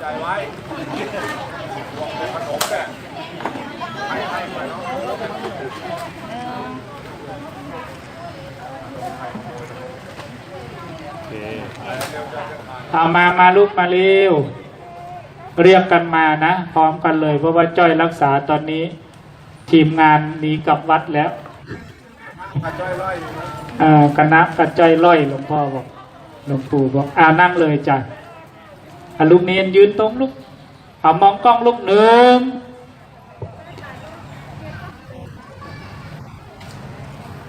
ใจไว้เป็นขนมเนี่ยให้ให้ไปเนาะเอามา มาลูกมาเร็ว เรียกกันมานะ พร้อมกันเลย เพราะว่าจ้อยรักษาตอนนี้ ทีมงานหนีกลับวัดแล้วอาจ้อยไล่อยู่นะเอ่อคณะกระจ้อยล่อยหลวงพ่อบอกหลวงปู่บอกอานั่งเลยจ้ะ อลูกเนียนยืนตรงลูกเอามองกล้องลูกหนึ่ง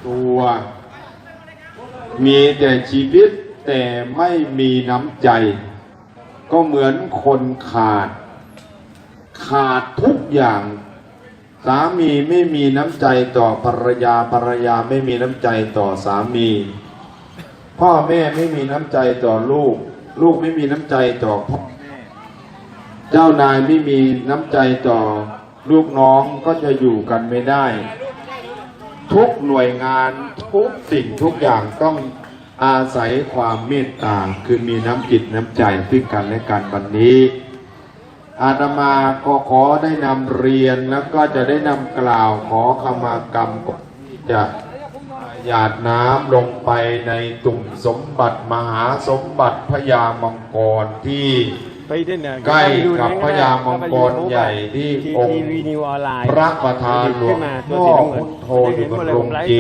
ตัวมีแต่ชีวิตแต่ไม่มีน้ำใจ ก็เหมือนคนขาด ขาดทุกอย่าง สามีไม่มีน้ำใจต่อภรรยาภรรยาไม่มีน้ำใจต่อสามี พ่อแม่ไม่มีน้ำใจต่อลูก ลูกไม่มีน้ำใจต่อพ่อแม่เจ้านายไม่มีน้ำใจต่อลูกน้องก็จะอยู่กันไม่ได้ ทุกหน่วยงานทุกสิ่งทุกอย่างต้องอาศัยความเมตตาคือมีน้ำจิตน้ำใจซึ่งกันและกันวันนี้ อาตมาก็ขอได้นำเรียนแล้วก็จะได้นำกล่าวขอขมากรรมก่อนที่จะ หยาดน้ำลงไปในตุ่มสมบัติมหาสมบัติพญามังกรที่ไปที่เนี่ยใกล้กับพญามังกรใหญ่ที่องค์ทีวีนิวออนไลน์พระประธานหลวงขึ้นมาตัพ่วอสีน้ำเงิพุนทโธอยู่บนโรงเจ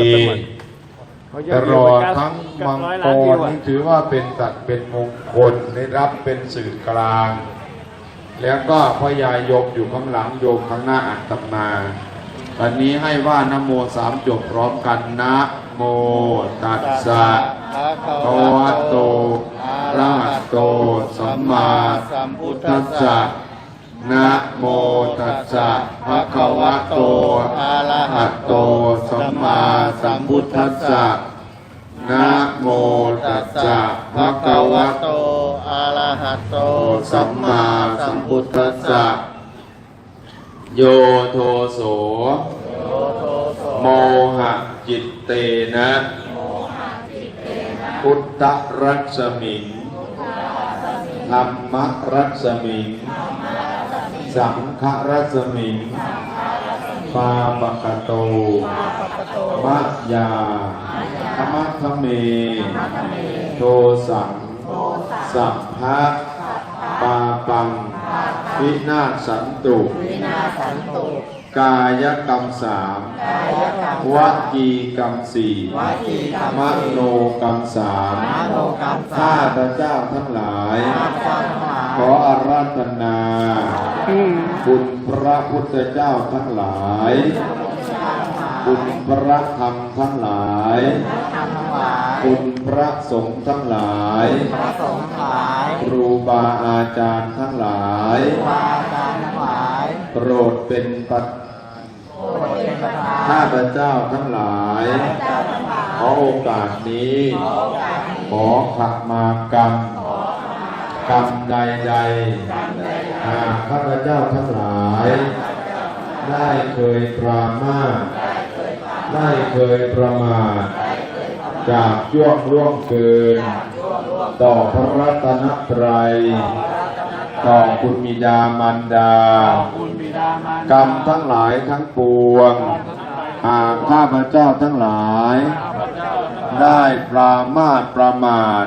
เขาตลอดทั้งมังร้อยกล้านวิรวอะนี่ถือว่าเป็นสัตว์เป็นมงคลได้รับเป็นสื่อกลาง แล้วก็พญายมอยู่ข้างหลังโยมข้างหน้าอัตมาตอนนี้ให้ว่านโมสามจบพร้อมกันนะ โมตัสสะภะวะโตอะระหะโต สัมมาสัมพุทธัสสะนะโมตัสสะภะคะวะโตอะระหะโต สัมมาสัมพุทธัสสะนะโมตัสสะภะคะวะโตอะระหะโต สัมมาสัมพุทธัสสะโยโทโสโมหะ ตเตนะพุทธรัศมิงธรรมรัศมิงสังฆรัศมิงปาปะกโตมะยาธรรมะทะเม โทสัง สัพพะปาปังวินาศสันตุ กายกรรมสามวจีกรรมสี่มโนกรรมสามข้าพระเจ้าทั้งหลาย ขออาราธนาคุณพระพุทธเจ้าทั้งหลายคุณพระธรรมทั้งหลายคุณพระสงฆ์ทั้งหลาย ครูบาอาจารย์ทั้งหลาย โปรดเป็นปัจ ข้าพเจ้าทั้งหลาย ขอโอกาสนี้ ขอขับมากรรมกรรมใดๆหากข้าพเจ้าทั้งหลาย ได้เคยปรามาสได้เคยประมาทจากย่วงล่วงเกิน ต่อพระรัตนตรัยต่อคุณมิดามารดากรรมทั้งหลายทั้งปวง หากข้าพเจ้าทั้งหลาย ได้ปรามาสประมาท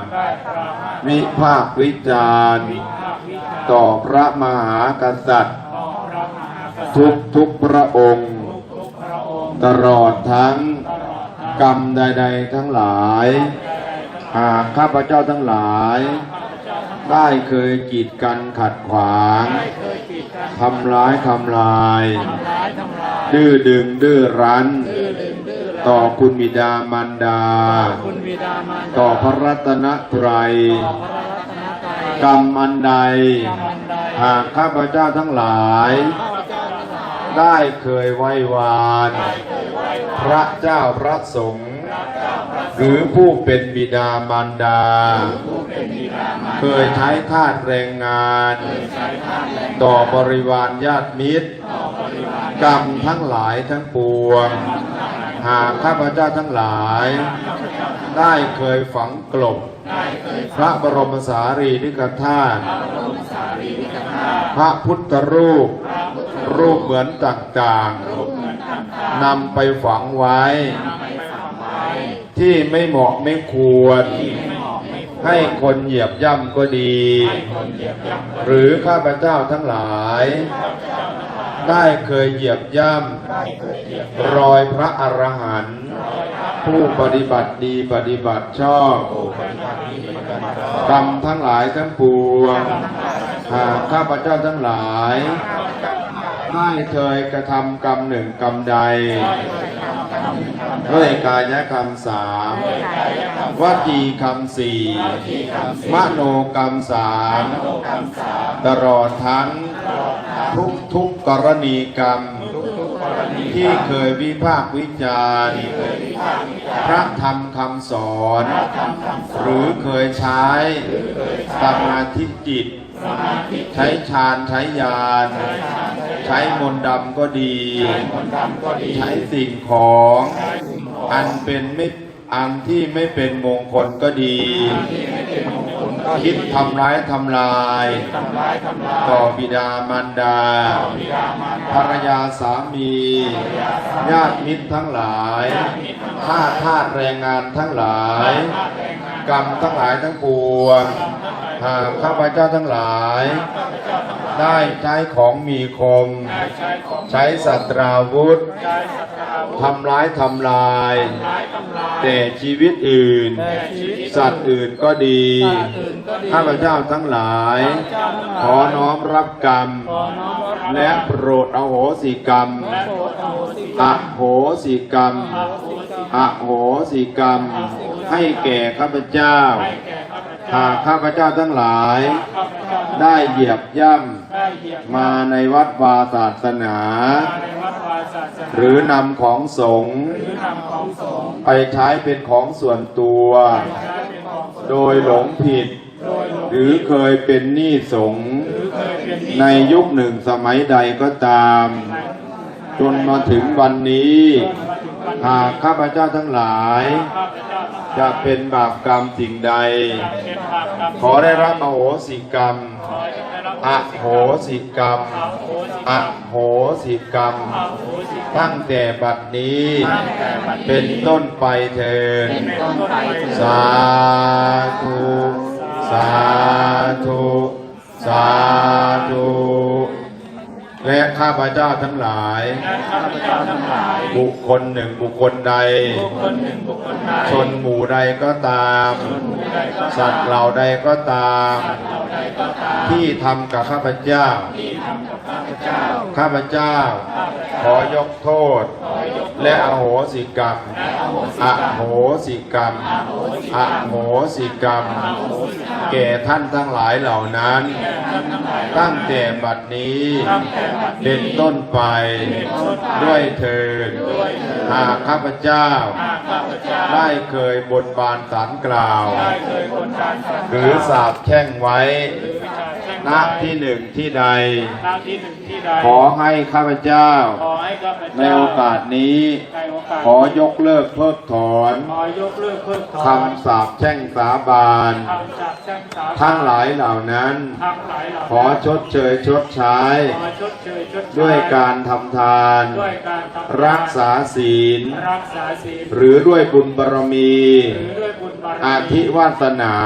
วิภาควิจารณ์ต่อพระมหากษัตริย์ ทุกทุกๆพระองค์ ตลอดทั้งกรรมใด ๆ ทั้งหลาย หากข้าพเจ้าทั้งหลาย ได้เคยกีดกันขัดขวาง ทำร้ายทำลาย ดื้อดึงดื้อรั้น ต่อคุณบิดามารดา ต่อพระรัตนตรัย กรรมอันใด หากข้าพเจ้าทั้งหลาย ได้เคยไหว้วาน พระเจ้าพระสงฆ์ หรือผู้เป็นบิดามารดา เคยใช้ทาสแรงงาน ต่อบริวารญาติมิตร กรรมทั้งหลายทั้งปวง หากข้าพเจ้าทั้งหลาย ได้เคยฝังกลบพระบรมสารีริกธาตุพระพุทธรูป รูปเหมือนต่างๆนำไปฝังไว้ ที่ไม่เหมาะไม่ควร ให้คนเหยียบย่ำก็ดี หรือข้าพเจ้าทั้งหลาย ได้เคยเหยียบย่ำรอยพระอรหันต์ผู้ปฏิบัติดีปฏิบัติชอบกรรมทั้งหลายทั้งปวงหากข้าพเจ้าทั้งหลายได้เคยกระทำกรรมหนึ่งกรรมใด ด้วยกายกรรมสามวจีกรรมสี่มโนกรรมสามตลอดทั้งทุกทุกกรณีกรรม ที่เคยวิพากษ์วิจารณ์พระธรรมคำสอน หรือเคยใช้สมาธิจิต ใช้ฌานใช้ญาณใช้มนต์ดำก็ดี ใช้สิ่งของ อันเป็นไม่อันที่ไม่เป็นมงคลก็ดี คิดทำร้ายทำลาย ต่อบิดามารดา ภรรยาสามี ญาติมิตรทั้งหลายข้าทาสแรงงานทั้งหลาย กรรมทั้งหลายทั้งปวง หากข้าพเจ้าทั้งหลาย ได้ใช้ของมีคม ใช้สัตราวุธทำร้ายทำลาย แต่ชีวิตอื่น สัตว์อื่นก็ดี ข้าพเจ้าทั้งหลาย ขอน้อมรับกรรม และโปรดอโหสิกรรมอโหสิกรรมอโหสิกรรม ให้แก่ข้าพเจ้า หากข้าพเจ้าทั้งหลาย ได้เหยียบย่ำมาในวัดวาศาสนา หรือนำของสงฆ์ไปใช้เป็นของส่วนตัว โดยหลงผิด หรือเคยเป็นหนี้สงฆ์ในยุคหนึ่งสมัยใดก็ตาม จนมาถึงวันนี้ หากข้าพเจ้าทั้งหลาย จะเป็นบาปกรรมสิ่งใด ขอได้รับอโหสิกรรมอโหสิกรรมอโหสิกรรม ตั้งแต่บัดนี้ เป็นต้นไปเถิดสาธุสาธุสาธุ และข้าพเจ้าทั้งหลายบุคคลหนึ่งบุคคลใด ชนหมู่ใดก็ตาม สัตว์เหล่าใดก็ตาม ที่ทำกับข้าพเจ้า ข้าพเจ้า ขอยกโทษ และอโหสิกรรมอโหสิกรรมอโหสิกรรม แก่ท่านทั้งหลายเหล่านั้น ตั้งแต่บัดนี้เป็นต้นไปด้วยเถิดหากข้าพเจ้า ได้เคยบนบานสารกล่าว หรือสาบแช่งไว้ ณที่หนึ่งที่ใดหน้าที่หนึ่งที่ใด ขอให้ข้าพเจ้า ขอให้ข้าพเจ้า ในโอกาสนี้ ในโอกาส ขอยกเลิกเพิกถอน ขอยกเลิกเพิกถอนคำสาปแช่งสาบานคำจับแจ้งสาบาน ทั้งหลายเหล่านั้น ทั้งหลายเหล่าขอชดเชยชดใช้ ขอชดเชยชดใช้ ด้วยการทำทาน ด้วยการทำทนรักษาศีล รักษาศีล หรือด้วยบุญบารมี หรือด้วยบุญบารมีอาธิวาสนา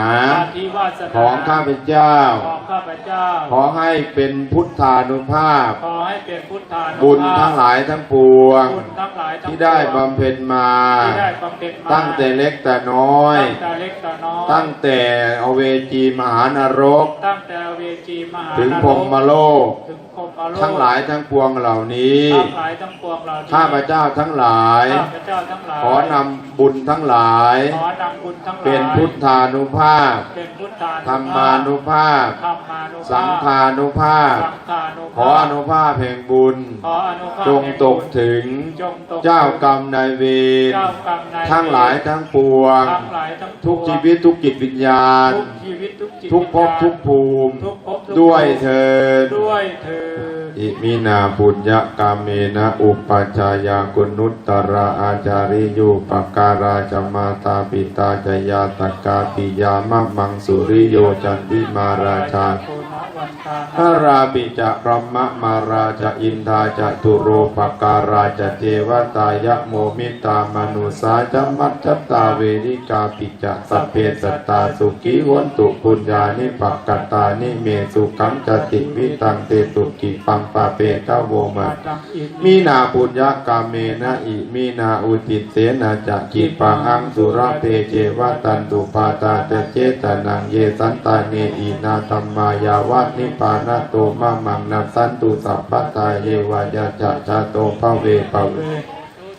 อาธิวาสนาของข้าพเจ้าของข้าพเจ้า ขอให้เป็นพุทธานุภาพ ขอให้เป็นพุทธานุภาพ บุญทั้งหลายทั้งปวง บุญทั้งหลายทั้งที่ได้บำเพ็ญมา ที่ได้บำเพ็ญมา ตั้งแต่เล็กแต่น้อย ตั้งแต่เล็กแต่น้อย ตั้งแต่อเวจีมหานรก ตั้งแต่เวจีมหาถึงนรกพรหมโลก ถึงพรหมโลก ทั้งหลายทั้งปวงเหล่านี้ ทั้งหลายทั้งปวงเหล่านี้ ข้าพเจ้าทั้งหลาย ข้าพเจ้าทั้งหลาย ขอนำบุญทั้งหลาย ขอนำบุญทั้งหลาย เป็นพุทธานุภาพ เป็นพุทธาธรรมานุภาพ ธรรมานุภาพสังฆานุภาพสังฆานุภาพ ขออนุภาพแห่งบุญขออนุภาพจงตกถึงจงตกเจ้ากรรมนายเวรเจ้ากรรมนายเวรทั้งหลายทั้งปวงทั้งหลายทั้งปวง ทุกชีวิตทุกจิตวิญญาณ ทุกชีวิตทุกจิตทุกภพทุกภูมิทุกภพทุกด้วยเถิดด้วยเธอญอิมินาบุญญกาเมนะอุปจจายากุนุตตระอาจาริยุปการาจมาตาปิตาจยาตกาปิยามะมังสุริโยจันติมาราชา โกนะววันตาพระราบิจะพรหมมาราจะอินทาจะตุโรปการาจะเทวตายะโมมิตามนุสาจะมัจจตาเวริกาปิจะสัพเพสตาสุขีวันตุปุญญานิปักกตานิเมสุขังจติวิตังเตตุกิปังปาเปตะโวมาตังอิมีนาปุญญกาเมนะอิมีนาอุติเสนาจะกิปังอังสุระเพเจวตันตุปาตาเตเจตนังเยสันตาเนอีนาตัมมายาวะนิปานะโตมะมังนาสันตุสัพพะตาเยวายาจะชาโตภเวปเว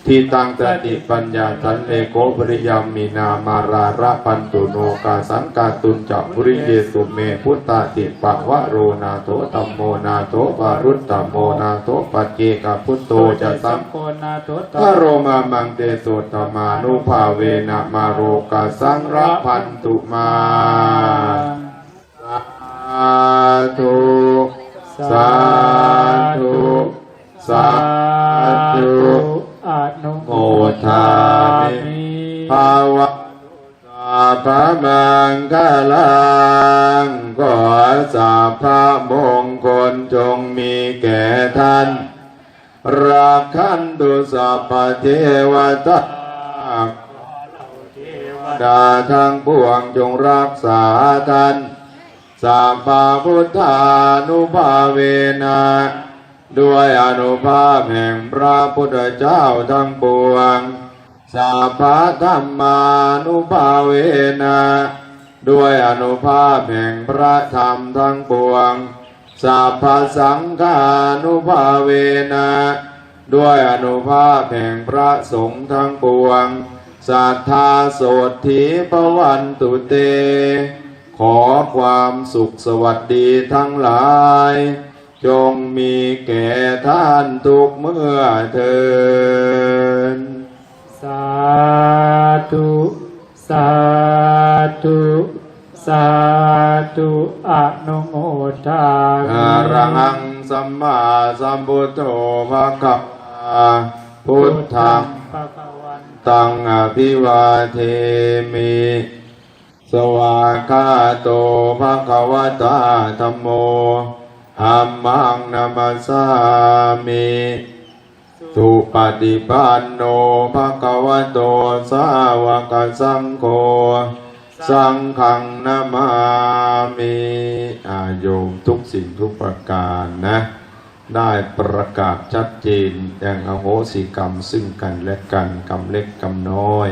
ทีตังสติปัญญาสันเลโกปริยมมีนามาราระปันตุโนกาสังกาตุนจับุริเยสุเมพุตตาติปะวะโรนาโตตัมโมนาโตปารุตตัมโมนาโตปัจเจกพุตโตจะสัมโกนาโตตพระโรมามังเตโสตมานุภาเวนะมาโรกาสังรัพันตุมา ตุสัพพเทวตาดาทั้งปวงจงรักษาท่านสัพพะพุทธานุภาเวนะด้วยอนุภาพแห่งพระพุทธเจ้าทั้งปวงสัพพะธรรมานุภาเวนะด้วยอนุภาพแห่งพระธรรมทั้งปวงสัพพสังฆานุภาเวนะ ด้วยอนุภาพแห่งพระสงฆ์ทั้งปวงสัทธาโสถีปวันตุเต ขอความสุขสวัสดีทั้งหลาย จงมีแก่ท่านทุกเมื่อเทินสาธุ สาธุ สาธุอนุโมทาอามิรังสัมมาสัมพุทโธภะคะวาพุทธังตังอภิวาเทมิ สวากาโตภะคะวะตาธัมโมธัมมังนามัสามิสุปฏิปันโนภะคะวะโตสาวกสังโฆสังฆังนามามิอายมทุกสิ่งทุกประการนะ ได้ประกาศชัดเจนอย่างอโหสิกรรมซึ่งกันและกันกรรมเล็กกรรมน้อย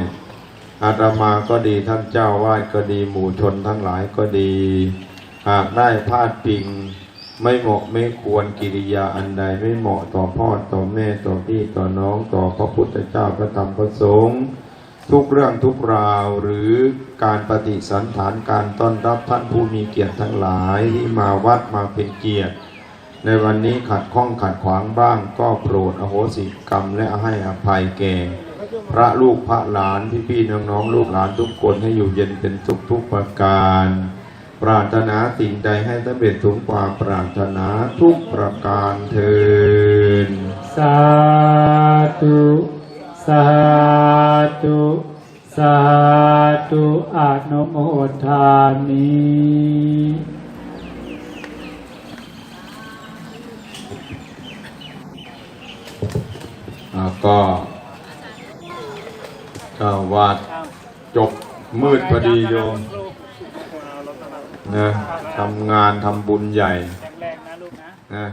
อาตมาก็ดีท่านเจ้าวาดก็ดีหมู่ชนทั้งหลายก็ดี หากได้พลาดพิงไม่เหมาะไม่ควรกิริยาอันใดไม่เหมาะต่อพ่อต่อแม่ต่อพี่ต่อน้องต่อพระพุทธเจ้าพระธรรมพระสงฆ์ทุกเรื่องทุกราวหรือการปฏิสันฐานการต้อนรับท่านผู้มีเกียรติทั้งหลายที่มาวัดมาเป็นเกียรติ ในวันนี้ขัดข้องขัดขวางบ้างก็โปรดอโหสิกรรมและให้อภัยแก่ พระลูกพระหลานพี่พี่น้องน้องลูกหลานทุกคนให้อยู่เย็นเป็นสุขทุกประการ ปรารถนาสิ่งใดให้สำเร็จสมความปรารถนาทุกประการเทินสาธุสาธุสาธุอนุโมทามิ ก็ก็วาดจบมืดพอดีโยมนะทำงานทำบุญใหญ่นะ